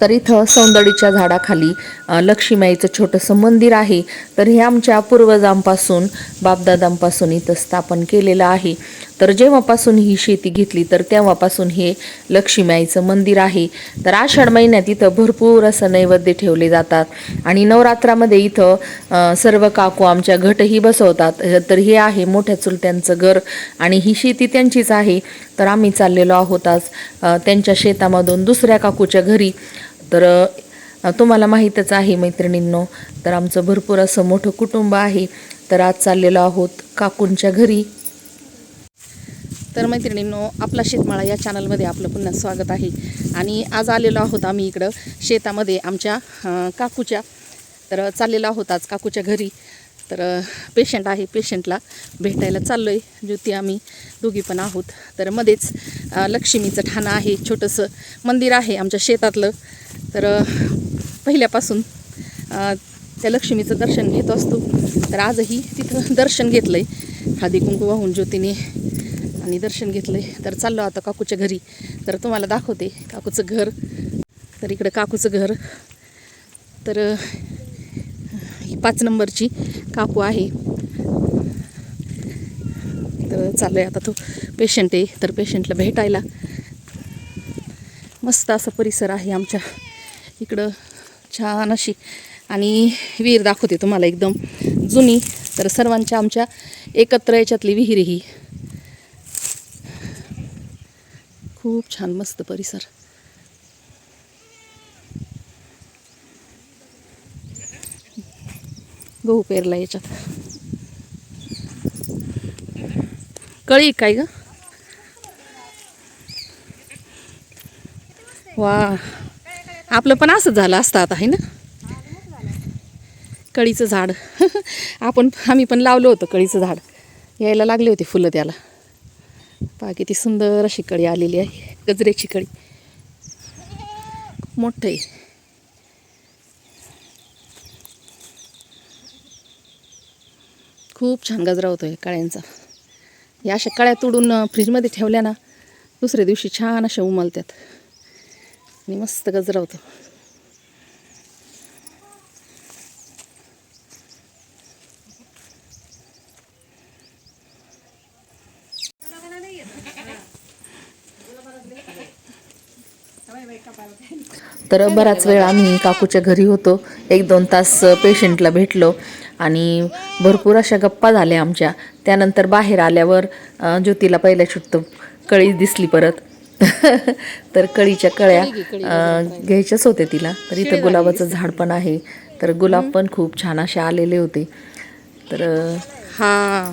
तर इथं सौंदडीच्या झाडाखाली अ, छोटंसं मंदिर आहे. तर हे आमच्या पूर्वजांपासून बापदादांपासून इथं स्थापन केलेलं आहे. तर जेव्हापासून ही शेती घेतली तर तेव्हापासून हे लक्ष्मीआईचं मंदिर आहे. तर आषाढ महिन्यात इथं भरपूर असं नैवेद्य ठेवले जातात. आणि नवरात्रामध्ये इथं सर्व काकू आमच्या घटही बसवतात. तर हे आहे मोठ्या चुलत्यांचं घर आणि ही शेती त्यांचीच आहे. तर आम्ही चाललेलो आहोत आज त्यांच्या शेतामधून दुसऱ्या काकूच्या घरी. तर तुम्हाला माहीतच आहे मैत्रिणींनो तर आमचं भरपूर असं मोठं कुटुंब आहे. तर आज चाललेलो आहोत काकूंच्या घरी. तर मैत्रिणींनो आपला शेतमाळा या चॅनलमध्ये आपलं पुन्हा स्वागत आहे. आणि आज आलेलो आहोत आम्ही इकडं शेतामध्ये आमच्या काकूच्या. तर चाललेलो आहोत आज काकूच्या घरी. तर पेशंट आहे पेशंटला भेटायला चाललो आहे ज्योती आम्ही दोघी पण आहोत. तर मध्येच लक्ष्मीचं ठाणं आहे छोटंसं मंदिर आहे आमच्या शेतातलं. तर पहिल्यापासून त्या लक्ष्मीचं दर्शन घेत असतो. तर आजही तिथं दर्शन घेतलं आहे हळदी कुंकू वाहून ज्योतीने आणि दर्शन घेतलं आहे तर चाललो आता काकूच्या घरी. तर तुम्हाला दाखवते काकूचं घर. तर इकडं काकूचं घर. तर ही पाच नंबरची काकू आहे. तर चाललंय आता तो पेशंट आहे. तर पेशंटला भेटायला. मस्त असा परिसर आहे आमच्या. इकडं छान अशी. आणि विहीर दाखवते तुम्हाला एकदम जुनी. तर सर्वांच्या आमच्या एकत्र याच्यातली विहीर ही. खूप छान मस्त परिसर. गहू पेरला याच्यात. कळी काय ग? वा. आपलं पण असंच झालं असतं आता आहे ना? कळीचं झाड. आपण आम्ही पण लावलं होतं कळीचं झाड. यायला लागले होते फुलं त्याला. पहा किती सुंदर अशी कळी आलेली आहे. गजरेची कळी. खूप मोठं आहे. खूप छान गजरा होतो आहे कळ्यांचा. या अशा कळ्या तोडून फ्रीजमध्ये ठेवल्या ना दुसऱ्या दिवशी छान अशा उमलतात आणि मस्त गजरा होतो तर बराच वेळ आम्ही काकूच्या घरी होतो. एक दोन तास पेशंटला भेटलो आणि भरपूर अशा गप्पा झाल्या आमच्या. त्यानंतर बाहेर आल्यावर ज्योतीला पहिल्या शुट्ट कळी दिसली परत. तर कळीच्या कळ्या अं, घ्यायच्याच होत्या तिला. तर इथं गुलाबाचं झाड पण आहे. तर गुलाब पण खूप छान असे आलेले होते. तर हा.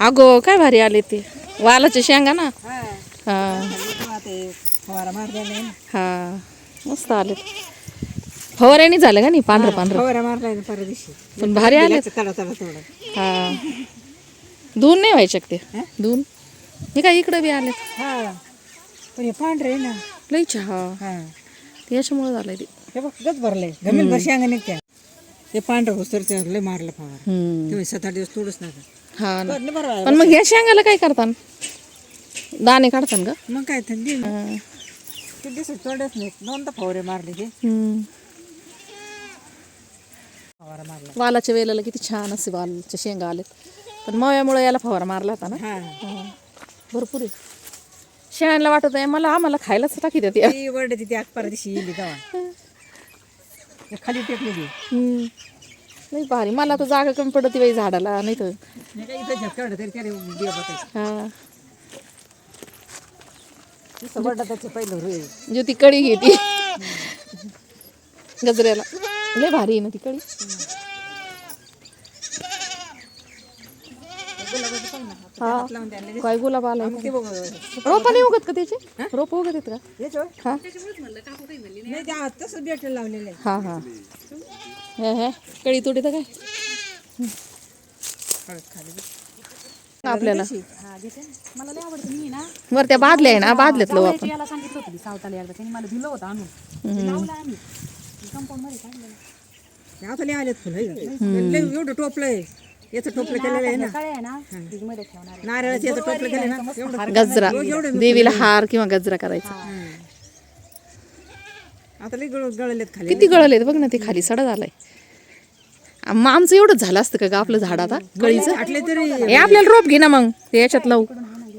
अगो काय भारी आले ते. वालाचे शेंगा ना? हा. हा. मस्त आले फवाऱ्याने झालं का नाही पांढरं पांढरं? पण भारी आले हा. धुवून नाही व्हायचे ते? धुवून हे काय इकडं बी आले हा. पण हे पांढरे आहे ना. लई चहा. हा. ते याच्यामुळे झालंय ते. हे बघ गच भरलंय. गमेल भर शेंगा निघत्या ते पांढरं घुसर लय मारलं फवारा. हम्म. तुम्ही सात आठ दिवस तोडूच नका. हा ना. बरं बरं पण मग ह्या शेंगाला काय करतान? दाणे काढतान का? मग काय हा. ते दिसत तोडच नाही दोनदा फवारे मारले ते. हम्म. फवारा मारला. वालाच्या वेळेला किती छान असे वालचे शेंगा आलेत. पण मव्यामुळे याला फवारा मारला होता ना? हा. हा. भरपूर आहे. शेळ्यांना वाटत आहे मला आम्हाला खायलाच टाकी देते. ती वरडती ती आग परवा दिवशी येली गावा ते खाली टेकलेली हम्म. नाही भारी. मला तर जागा कमी पडत बाई झाडाला नाही तर. नाही का इथं झटका तरी त्याने बिया बघायचं हा. नुसतं वरडा त्याचे पहिलं रुई म्हणजे ती कळी घेते गजऱ्याला. लय भारी आहे ना ती कळी हा. काय गुलाब बघ रोपा नाही उगत का त्याचे? रोप उगत आहेत का? हा हा. हा हे. हे कळी तोडी तर काय आपल्याला. हा देते ना. मला लय आवडतं मी ना. वर त्या बादल्या आहे ना बादल्यात आपण. याला सांगितलं होतं सावताला एकदा. त्यांनी मला दिलं होतं आणून. ते लावलं आम्ही. कंपाऊंडमध्ये काढलं आता आलेत फुलं हे. एवढं टोपलं आहे. याचं टोपलं केलेलं आहे ना? काय आहे ना फ्रीजमध्ये ठेवणार आहे. नारळाचं याचं टोपलं केलं ना? एवढं गजरा. देवीला हार किंवा गजरा करायचा. आता लई गळ गळलेत खाली. किती गळले बघ ना ते खाली सडा झालाय मग आमचं एवढंच झालं असतं का ग आपलं झाड आता? आटले तरी हे आपल्याला रोप घे ना मग. ते याच्यात लावू.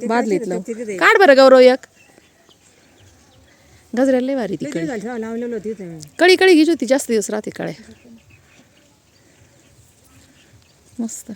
बादलीत लावू. काढ बरं गौरव एक. गजऱ्याला लय भारी ती कळी. झालं लावलेलं होतं कळी कळी घ्यायची होती जास्त दिवस राहते कळ्या. मस्त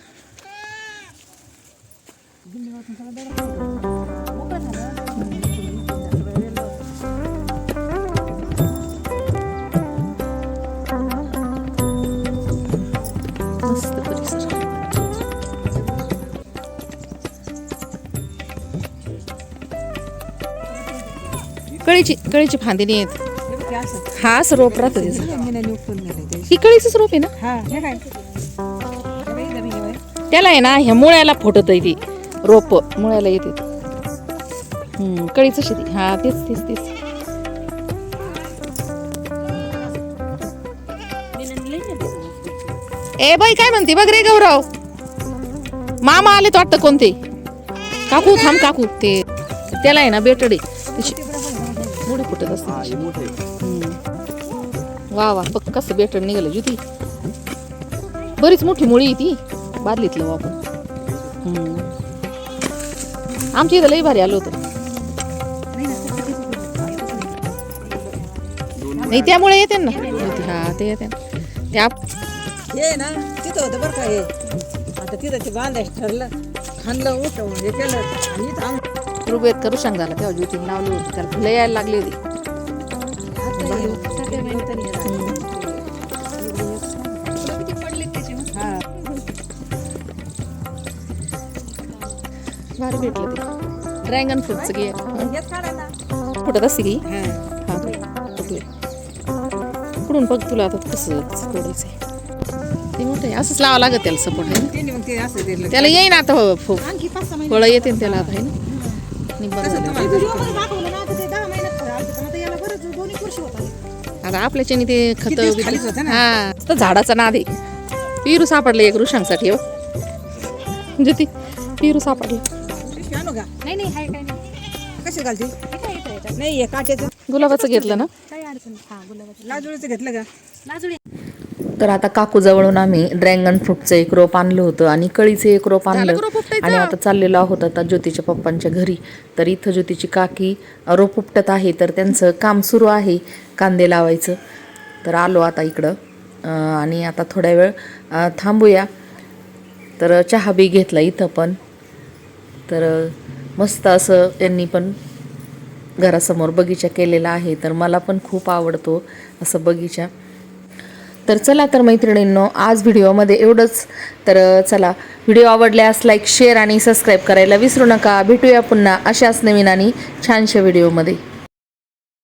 कळीची कळीची फांदी नाही येत. हाच हा रोप राहतं ही कळीचंच रोप आहे ना? त्याला आहे ना ह्या मुळ्याला फुटत आहे ती रोप मुळ्याला येते ती. कळीचं शेती. हा तेच तेच तेच. ए बाई काय म्हणते? बघ रे गौरव. मामा आले वाटतं कोणते? काकू थांब काकू. ते त्याला आहे ना बेटडे. मुळे फुटत असते. वा वा बघ कसं बेटड निघालं जुती बरीच मोठी मुळी ती. बादलीतलं वा आपण हम्म. आमच्या इथं लई भारी आलो होतं. नाही त्यामुळे येते ना. हा ते येते ना. ते आप हे ना तिथं होतं बरं का हे. आता तिथं ते बांधायचं ठरलं. खाणलं उठवून हे केलं. आणि इथं आम- रुबेत करू सांग झाला तेव्हा ज्योतीने लावली होती. त्याला फुलं यायला लागली होती. भारी भेटलं ते ड्रॅगन फ्रूटचं घे फुटत असते की हा पुढून बघ तुला आता कसं तोडायचंय ते मोठं आहे असंच लावावं लागत त्याला सपोर्ट आहे त्याला येईन आता हो फळं येते त्याला आता आहे ना आता आपल्याच्याने ते खत? हा तर झाडाचा नाद आहे पिरू सापडलं एक वृषांसाठी हो म्हणजे ती पिरू सापडलं का? नाही नाही हाय काय नाही. कशी घालते? काय येतं याच्यात नाही हे काट्याचं. गुलाबाचं घेतलं ना? काही अडचण नाही. हा गुलाबाचं लाजोळीचं घेतलं का? लाजुळी तर आता काकू जवळून आम्ही ड्रॅगन फ्रूटचं एक रोप आणलं होतं आणि कळीचं एक रोप आणलं. आणि आता चाललेलो आहोत आता ज्योतीच्या पप्पांच्या घरी. तर इथं ज्योतीची काकी रोप उपटत आहे तर त्यांचं काम सुरू आहे कांदे लावायचं. तर आलो आता इकडं. अ, आणि आता थोड्या वेळ अ, थांबूया. तर चहा बी घेतला इथं पण. तर मस्त असं यांनी पण घरासमोर बगीचा केलेला आहे तर मला पण खूप आवडतो असं बगीचा. तर चला तर मैत्रिणींनो आज व्हिडिओमध्ये एवढंच. तर चला व्हिडिओ आवडल्यास लाईक शेअर आणि सबस्क्राईब करायला विसरू नका. भेटूया पुन्हा अशाच नवीन आणि छानशा व्हिडिओमध्ये.